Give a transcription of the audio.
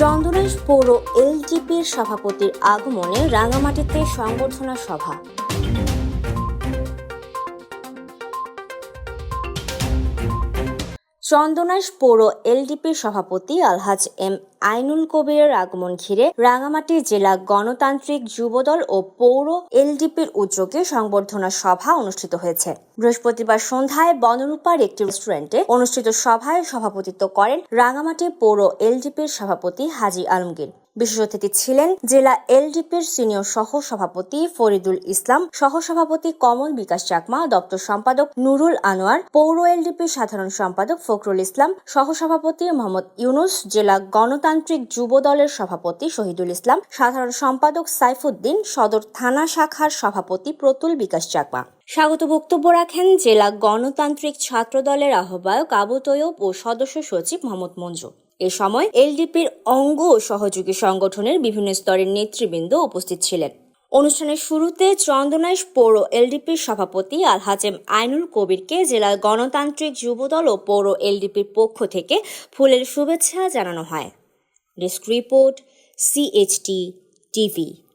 চন্দনেশ পৌর এলজিপির সভাপতির আগমনে রাঙামাটিতে সংবর্ধনা সভা। চন্দনেশ পৌর এলডিপির সভাপতি আলহাজ এম আইনুল কবিরের আগমন ঘিরে রাঙামাটি জেলা গণতান্ত্রিক যুবদল ও পৌর এলডিপির উদ্যোগে সংবর্ধনা সভা অনুষ্ঠিত হয়েছে। বৃহস্পতিবার সন্ধ্যায় বনরূপার একটি রেস্টুরেন্টে অনুষ্ঠিত সভায় সভাপতিত্ব করেন রাঙামাটি পৌর এলডিপির সভাপতি হাজি আলমগীর। বিশেষ অতিথি ছিলেন জেলা এলডিপির সিনিয়র সহ সভাপতি ফরিদুল ইসলাম সহ সভাপতি কমল বিকাশ চাকমা, দপ্তর সম্পাদক নুরুল আনোয়ার, পৌর এলডিপির সাধারণ সম্পাদক ফখরুল ইসলাম সহ সভাপতি মোহাম্মদ ইউনুস, জেলা গণতান্ত্রিক যুব দলের সভাপতি শহীদুল ইসলাম, সাধারণ সম্পাদক সাইফুদ্দিন, সদর থানা শাখার সভাপতি প্রতুল বিকাশ চাকমা। স্বাগত বক্তব্য রাখেন জেলা গণতান্ত্রিক ছাত্র দলের আহ্বায়ক আবু তৈয়ব ও সদস্য সচিব মোহাম্মদ মঞ্জু। এ সময় এলডিপির অঙ্গ ও সহযোগী সংগঠনের বিভিন্ন স্তরের নেতৃবৃন্দ উপস্থিত ছিলেন। অনুষ্ঠানের শুরুতে চন্দনাইশ পৌর এলডিপির সভাপতি আল হাজেম আইনুল কবিরকে জেলা গণতান্ত্রিক যুবদল ও পৌর এলডিপির পক্ষ থেকে ফুলের শুভেচ্ছা জানানো হয়। Risk Report, CHT TV.